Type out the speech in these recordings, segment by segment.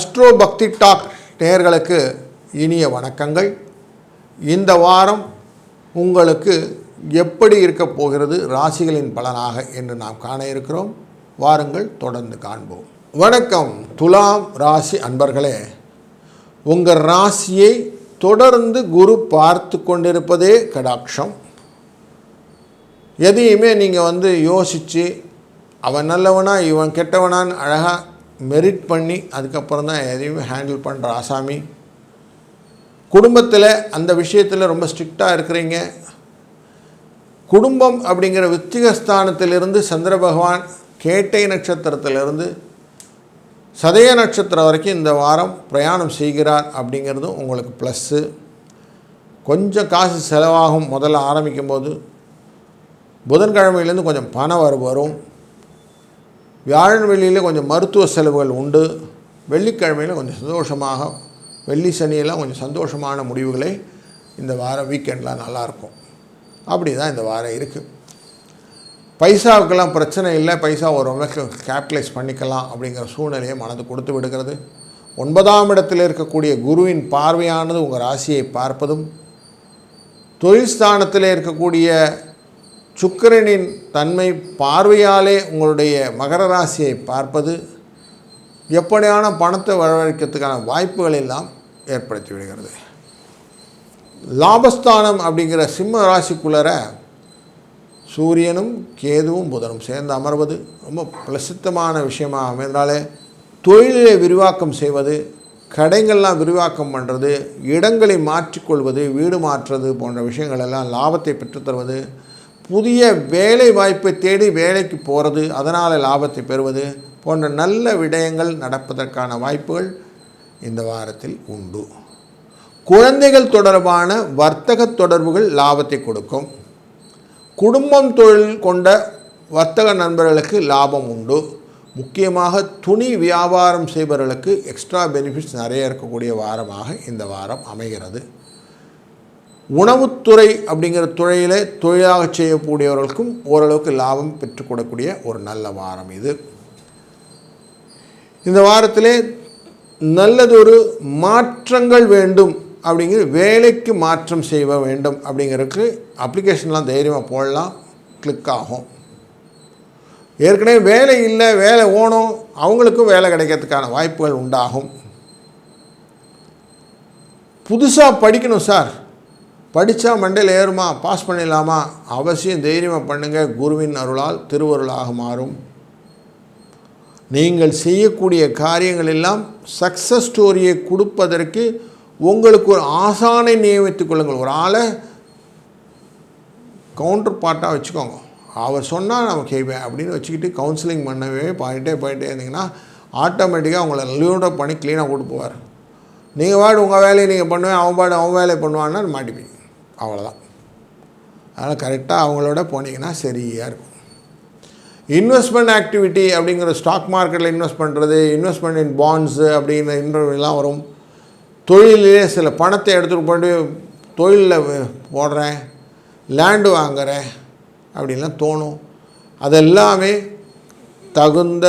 Astro பக்தி talk நேயர்களுக்கு இனிய வணக்கங்கள். இந்த வாரம் உங்களுக்கு எப்படி இருக்கப் போகிறது ராசிகளின் பலனாக என்று நாம் காண இருக்கிறோம். வாருங்கள் தொடர்ந்து காண்போம். வணக்கம் துலாம் ராசி அன்பர்களே. உங்கள் ராசியை தொடர்ந்து குரு பார்த்து கொண்டிருப்பதே கடாட்சம். எதையுமே நீங்கள் வந்து யோசித்து அவன் நல்லவனா இவன் கெட்டவனான்னு அழகாக மெரிட் பண்ணி அதுக்கப்புறம் தான் எதையுமே ஹேண்டில் பண்ணுற ஆசாமி. குடும்பத்தில் அந்த விஷயத்தில் ரொம்ப ஸ்ட்ரிக்டாக இருக்கிறீங்க. குடும்பம் அப்படிங்கிற வித்திகஸ்தானத்திலிருந்து சந்திர பகவான் கேட்டை நட்சத்திரத்திலிருந்து சதய நட்சத்திரம் வரைக்கும் இந்த வாரம் பிரயாணம் செய்கிறார் அப்படிங்கிறதும் உங்களுக்கு ப்ளஸ்ஸு கொஞ்சம் காசு செலவாகும் முதல்ல ஆரம்பிக்கும் போது புதன்கிழமையிலேருந்து கொஞ்சம் பணம் வரும். வியாழன் வெள்ளியில் கொஞ்சம் மருத்துவ செலவுகள் உண்டு. வெள்ளிக்கிழமையில் கொஞ்சம் சந்தோஷமாக வெள்ளி சனியெல்லாம் கொஞ்சம் சந்தோஷமான முடிவுகளை இந்த வாரம் வீக்கெண்டில் நல்லாயிருக்கும் அப்படி தான் இந்த வாரம் இருக்குது பைசாவுக்கெல்லாம் பிரச்சனை இல்லை. பைசா ஒரு அமைக்கு கேபிட்டலைஸ் பண்ணிக்கலாம் அப்படிங்கிற சூழ்நிலையை மனது கொடுத்து விடுகிறது. ஒன்பதாம் இடத்தில் இருக்கக்கூடிய குருவின் பார்வையானது உங்கள் ராசியை பார்ப்பதும் தொழில் ஸ்தானத்தில் இருக்கக்கூடிய சுக்கிரனின் தன்மை பார்வையாலே உங்களுடைய மகர ராசியை பார்ப்பது எப்படியான பணத்தை வரவழைக்கிறதுக்கான வாய்ப்புகள் எல்லாம் ஏற்படுத்தி விடுகிறது. லாபஸ்தானம் அப்படிங்கிற சிம்ம ராசிக்குள்ளர சூரியனும் கேதுவும் புதனும் சேர்ந்து அமர்வது ரொம்ப பிரசித்தமான விஷயமாக அமைந்தாலே தொழிலை விரிவாக்கம் செய்வது கடைகள்லாம் விரிவாக்கம் பண்ணுறது இடங்களை மாற்றிக்கொள்வது வீடு மாற்றுறது போன்ற விஷயங்கள் எல்லாம் லாபத்தை பெற்றுத்தருவது புதிய வேலை வாய்ப்பை தேடி வேலைக்கு போகிறது அதனால் லாபத்தை பெறுவது போன்ற நல்ல விடயங்கள் நடப்பதற்கான வாய்ப்புகள் இந்த வாரத்தில் உண்டு. குழந்தைகள் தொடர்பான வர்த்தக தொடர்புகள் லாபத்தை கொடுக்கும். குடும்பம் தொழில் கொண்ட வர்த்தக நண்பர்களுக்கு லாபம் உண்டு. முக்கியமாக துணி வியாபாரம் செய்பவர்களுக்கு எக்ஸ்ட்ரா பெனிஃபிட்ஸ் நிறைய இருக்கக்கூடிய வாரமாக இந்த வாரம் அமைகிறது. உணவுத்துறை அப்படிங்கிற துறையில் தொழிலாக செய்யக்கூடியவர்களுக்கும் ஓரளவுக்கு லாபம் பெற்றுக்கொடக்கூடிய ஒரு நல்ல வாரம் இது. இந்த வாரத்திலே நல்லதொரு மாற்றங்கள் வேண்டும் அப்படிங்கிற வேலைக்கு மாற்றம் செய்ய வேண்டும் அப்படிங்கிறதுக்கு அப்ளிகேஷன்லாம் தைரியமாக போடலாம். கிளிக் ஆகும். ஏற்கனவே வேலை இல்லை வேலை ஓணும் அவங்களுக்கும் வேலை கிடைக்கிறதுக்கான வாய்ப்புகள் உண்டாகும். புதுசாக படிக்கணும் சார். படித்தா மண்டையில் ஏறுமா பாஸ் பண்ணிடலாமா? அவசியம் தைரியமாக பண்ணுங்கள் குருவின் அருளால் திருவருளாக மாறும். நீங்கள் செய்யக்கூடிய காரியங்கள் எல்லாம் சக்ஸஸ் ஸ்டோரியை கொடுப்பதற்கு உங்களுக்கு ஒரு ஆசானை நியமித்துக் கொள்ளுங்கள். ஒரு ஆளை கவுண்டர் பார்ட்டாக வச்சுக்கோங்க. அவர் சொன்னால் நம்ம கேட்பேன் அப்படின்னு வச்சுக்கிட்டு கவுன்சிலிங் பண்ணவே போயிட்டே போயிட்டே இருந்தீங்கன்னா ஆட்டோமேட்டிக்காக உங்களை லீடப் பண்ணி க்ளீனாக கூட்டு போவார். நீங்கள் பாடு உங்கள் வேலையை நீங்கள் பண்ணுவேன் அவன் பாடு அவன் வேலையை பண்ணுவான்னா மாட்டிப்பீங்க. அவ்வளோதான் அதனால் கரெக்டாக அவங்களோட போனீங்கன்னா சரியாக இருக்கும். இன்வெஸ்ட்மெண்ட் ஆக்டிவிட்டி அப்படிங்கிற ஸ்டாக் மார்க்கெட்டில் இன்வெஸ்ட் பண்ணுறது இன்வெஸ்ட்மெண்ட் இன் பாண்ட்ஸு அப்படிங்கிற இன்டர்வியூலாம் வரும். தொழிலே சில பணத்தை எடுத்துகிட்டு போய்ட்டு தொழிலில் போடுறேன் லேண்டு வாங்குகிறேன் அப்படின்லாம் தோணும். அதெல்லாமே தகுந்த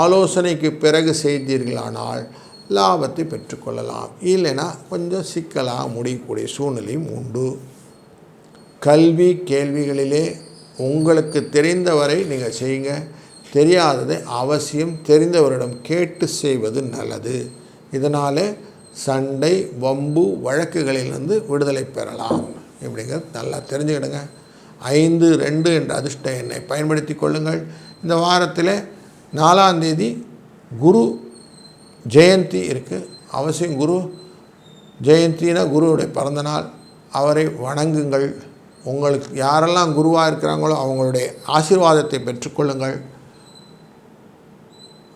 ஆலோசனைக்கு பிறகு செய்தீர்களானால் லாபத்தை பெற்றுக்கொள்ளலாம். இல்லைன்னா கொஞ்சம் சிக்கலாக முடியக்கூடிய சூழ்நிலையும் உண்டு. கல்வி கேள்விகளிலே உங்களுக்கு தெரிந்தவரை நீங்கள் செய்யுங்க. தெரியாததை அவசியம் தெரிந்தவரிடம் கேட்டு செய்வது நல்லது. இதனால் சண்டை வம்பு வழக்குகளிலிருந்து விடுதலை பெறலாம். இப்படிங்கிறது நல்லா தெரிஞ்சுக்கிடுங்க. ஐந்து ரெண்டு என்ற அதிர்ஷ்ட எண்ணை பயன்படுத்தி கொள்ளுங்கள். இந்த வாரத்தில் நாலாம் தேதி குரு ஜெயந்தி இருக்குது அவசியம் குரு. ஜெயந்தினா குருவுடைய பிறந்தநாள் அவரை வணங்குங்கள். உங்களுக்கு யாரெல்லாம் குருவாக இருக்கிறாங்களோ அவங்களுடைய ஆசீர்வாதத்தை பெற்றுக்கொள்ளுங்கள்.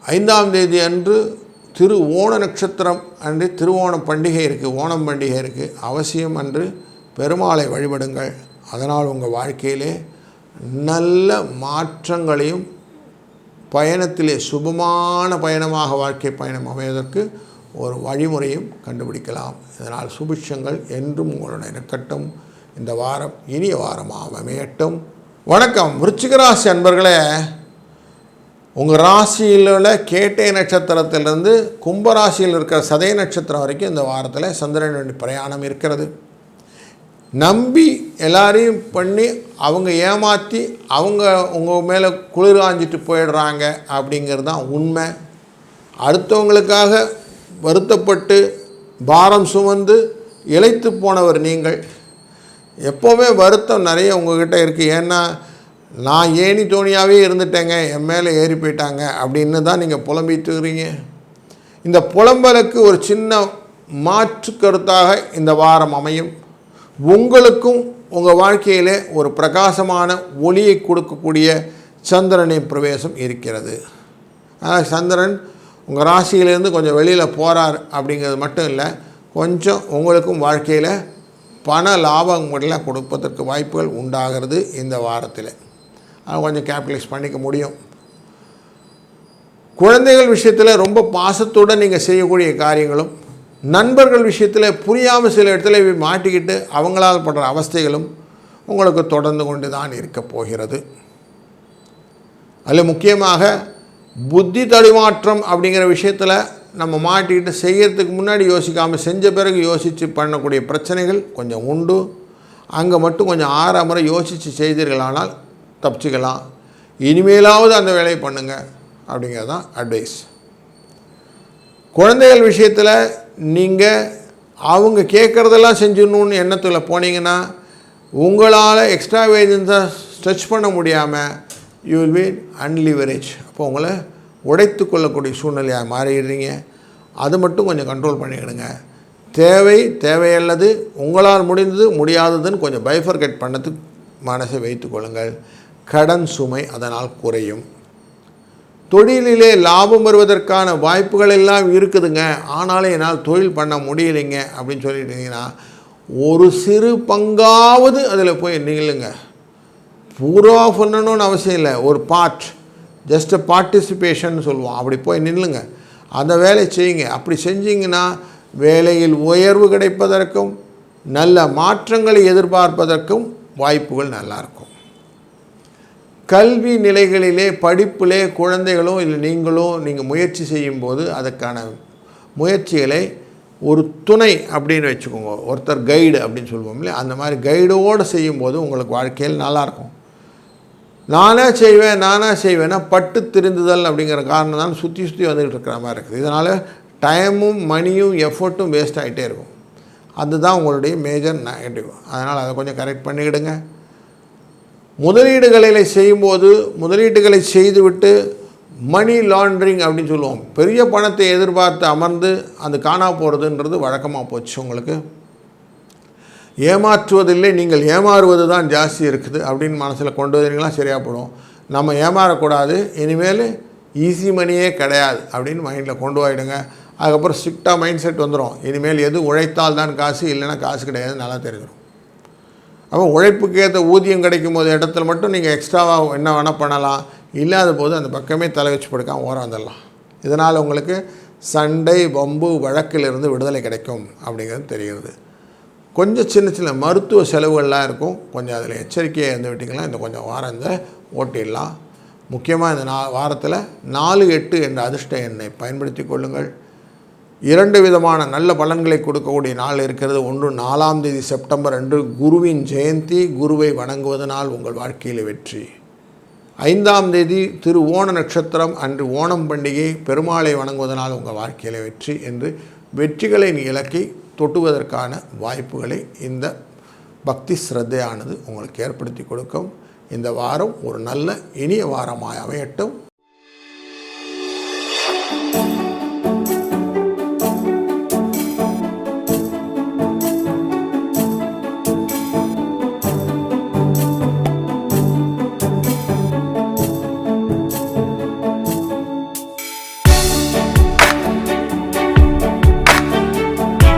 ஐந்தாம் தேதி அன்று திரு ஓண நட்சத்திரம் அன்று திருவோண பண்டிகை இருக்குது ஓணம் பண்டிகை இருக்குது அவசியம் அன்று பெருமாளை வழிபடுங்கள். அதனால் உங்கள் வாழ்க்கையிலே நல்ல மாற்றங்களையும் பயணத்திலே சுபமான பயணமாக வாழ்க்கை பயணம் அமைவதற்கு ஒரு வழிமுறையும் கண்டுபிடிக்கலாம். இதனால் சுபிட்சங்கள் என்றும் உங்களுடன் இருக்கட்டும். இந்த வாரம் இனிய வாரமாக அமையட்டும். வணக்கம். விருச்சிகராசி அன்பர்களே உங்கள் ராசியில் உள்ள கேட்டை நட்சத்திரத்திலிருந்து கும்பராசியில் இருக்கிற சதய நட்சத்திரம் வரைக்கும் இந்த வாரத்தில் சந்திரனுடைய பிரயாணம் இருக்கிறது. நம்பி எல்லாரையும் பண்ணி அவங்க ஏமாற்றி அவங்க உங்கள் மேலே குளிர் ஆஞ்சிட்டு போயிடுறாங்க அப்படிங்கிறது தான் உண்மை. அடுத்தவங்களுக்காக வருத்தப்பட்டு பாரம் சுமந்து இழைத்து போனவர் நீங்கள். எப்போவுமே வருத்தம் நிறைய உங்ககிட்ட இருக்குது ஏன்னா நான் ஏணி தோணியாகவே இருந்துட்டேங்க என் மேலே ஏறி போயிட்டாங்க அப்படின்னு தான் நீங்கள் புலம்பிட்டு இருக்கிறீங்க. இந்த புலம்பலுக்கு ஒரு சின்ன மாற்று கருத்தாக இந்த வாரம் அமையும். உங்களுக்கும் உங்கள் வாழ்க்கையில் ஒரு பிரகாசமான ஒளியை கொடுக்கக்கூடிய சந்திரனின் பிரவேசம் இருக்கிறது. அதாவது சந்திரன் உங்கள் ராசியிலேருந்து கொஞ்சம் வெளியில் போகிறார் அப்படிங்கிறது மட்டும் இல்லை கொஞ்சம் உங்களுக்கும் வாழ்க்கையில் பண லாபங்கள்லாம் கொடுப்பதற்கு வாய்ப்புகள் உண்டாகிறது இந்த வாரத்தில். அதை கொஞ்சம் கேபிட்டலைஸ் பண்ணிக்க முடியும். குழந்தைகள் விஷயத்தில் ரொம்ப பாசத்துடன் நீங்கள் செய்யக்கூடிய காரியங்களும் நண்பர்கள் விஷயத்தில் புரியாமல் சில இடத்துல மாட்டிக்கிட்டு அவங்களால் படுற அவஸ்தைகளும் உங்களுக்கு தொடர்ந்து கொண்டு தான் இருக்க போகிறது. அதில் முக்கியமாக புத்தி தடுமாற்றம் அப்படிங்கிற விஷயத்தில் நம்ம மாட்டிக்கிட்டு செய்கிறதுக்கு முன்னாடி யோசிக்காமல் செஞ்ச பிறகு யோசித்து பண்ணக்கூடிய பிரச்சனைகள் கொஞ்சம் உண்டு. அங்கே மட்டும் கொஞ்சம் ஆறாம் முறை யோசித்து செய்தீர்களானால் தப்பிச்சுக்கலாம். இனிமேலாவது அந்த வேலையை பண்ணுங்கள் அப்படிங்கிறது தான் அட்வைஸ் குழந்தைகள் விஷயத்தில் நீங்கள் அவங்க கேட்குறதெல்லாம் செஞ்சிடணுன்னு எண்ணத்தில் போனீங்கன்னா உங்களால் எக்ஸ்ட்ரா வேஜன்ஸை ஸ்ட்ரெச் பண்ண முடியாமல் யூ வில் பி அன்லிவரேஜ் அப்போ உங்களை உடைத்து கொள்ளக்கூடிய சூழ்நிலையாக மாறிடுறீங்க. அது மட்டும் கொஞ்சம் கண்ட்ரோல் பண்ணிக்கிடுங்க. தேவை தேவையல்லது உங்களால் முடிந்தது முடியாததுன்னு கொஞ்சம் பைஃபர்கேட் பண்ணதுக்கு மனசை வைத்துக்கொள்ளுங்கள் கடன் சுமை அதனால் குறையும். தொழிலிலே லாபம் வருவதற்கான வாய்ப்புகள் எல்லாம் இருக்குதுங்க. ஆனாலும் என்னால் தொழில் பண்ண முடியலைங்க அப்படின்னு சொல்லிட்டீங்கன்னா ஒரு சிறு பங்காவது அதில் போய் நில்லுங்க. பூரா பண்ணணும்னு அவசியம் இல்லை. ஒரு பார்ட் ஜஸ்ட் பார்ட்டிசிபேஷன் சொல்லுவோம். அப்படி போய் நில்லுங்க. அந்த வேலை செய்யுங்க. அப்படி செஞ்சீங்கன்னா வேலையில் உயர்வு கிடைப்பதற்கும் நல்ல மாற்றங்களை எதிர்பார்ப்பதற்கும் வாய்ப்புகள் நல்லாயிருக்கும் கல்வி நிலைகளிலே படிப்பிலே குழந்தைகளும் இல்லை நீங்களும் நீங்கள் முயற்சி செய்யும்போது அதுக்கான முயற்சிகளை ஒரு துணை அப்படின்னு வச்சுக்கோங்க. ஒருத்தர் கைடு அப்படின்னு சொல்லுவோம் இல்லையா? அந்த மாதிரி கைடோடு செய்யும்போது உங்களுக்கு வாழ்க்கையில் நல்லாயிருக்கும் நானே செய்வேன் நானாக செய்வேன்னா பட்டு திருந்துதல் அப்படிங்கிற காரணம் தான் சுற்றி சுற்றி வந்துக்கிட்டு இருக்கிற மாதிரி இருக்குது. இதனால் டைமும் மணியும் எஃபர்ட்டும் வேஸ்ட் ஆகிட்டே இருக்கும். அதுதான் உங்களுடைய மேஜர் நெகட்டிவ் அதனால் அதை கொஞ்சம் கரெக்ட் பண்ணிக்கிடுங்க. முதலீடுகளை செய்யும்போது முதலீடுகளை செய்துவிட்டு மணி லாண்ட்ரிங் அப்படின்னு சொல்லுவோம். பெரிய பணத்தை எதிர்பார்த்து அமர்ந்து அது காணா போகிறதுன்றது வழக்கமாக போச்சு உங்களுக்கு? ஏமாற்றுவதில்லை நீங்கள் ஏமாறுவது தான் ஜாஸ்தி இருக்குது அப்படின்னு மனசில் கொண்டு வந்தீங்களா சரியாக போடும். நம்ம ஏமாறக்கூடாது இனிமேல் ஈஸி மணியே கிடையாது அப்படின்னு மைண்டில் கொண்டு போயிடுங்க. அதுக்கப்புறம் ஸ்ட்ரிக்டாக மைண்ட் செட் வந்துடும் இனிமேல் எது உழைத்தால் தான் காசு இல்லைன்னா காசு கிடையாது நல்லா தெரிஞ்சிடும் அப்போ உழைப்புக்கு ஏற்ற ஊதியம் கிடைக்கும் போது இடத்துல மட்டும் நீங்கள் எக்ஸ்ட்ராவாக என்ன வேணால் பண்ணலாம். இல்லாத போது அந்த பக்கமே தலை வச்சு படுக்காமல் ஓரம் வந்துடலாம். இதனால் உங்களுக்கு சண்டை வம்பு வழக்கிலிருந்து விடுதலை கிடைக்கும் அப்படிங்கிறது தெரிகிறது. கொஞ்சம் சின்ன சின்ன மருத்துவ செலவுகள்லாம் இருக்கும். கொஞ்சம் அதில் எச்சரிக்கையாக இருந்து விட்டிங்கன்னா இந்த கொஞ்சம் வாரம் இந்த ஓட்டிடலாம். முக்கியமாக இந்த நா வாரத்தில் நாலு எட்டு என்ற அதிர்ஷ்ட எண்ணை பயன்படுத்தி கொள்ளுங்கள். இரண்டு விதமான நல்ல பலன்களை கொடுக்கக்கூடிய நாள் இருக்கிறது. ஒன்று நாலாம் தேதி செப்டம்பர். அன்று குருவின் ஜெயந்தி. குருவை வணங்குவதனால் உங்கள் வாழ்க்கையில் வெற்றி. ஐந்தாம் தேதி திரு ஓண நட்சத்திரம். அன்று ஓணம் பண்டிகை. பெருமாளை வணங்குவதனால் உங்கள் வாழ்க்கையில் வெற்றி என்று வெற்றிகளின் இலக்கை தொட்டுவதற்கான வாய்ப்புகளை இந்த பக்தி ஸ்ரத்தையானது உங்களுக்கு ஏற்படுத்தி கொடுக்கும். இந்த வாரம் ஒரு நல்ல இனிய வாரமாய் அமையட்டும்.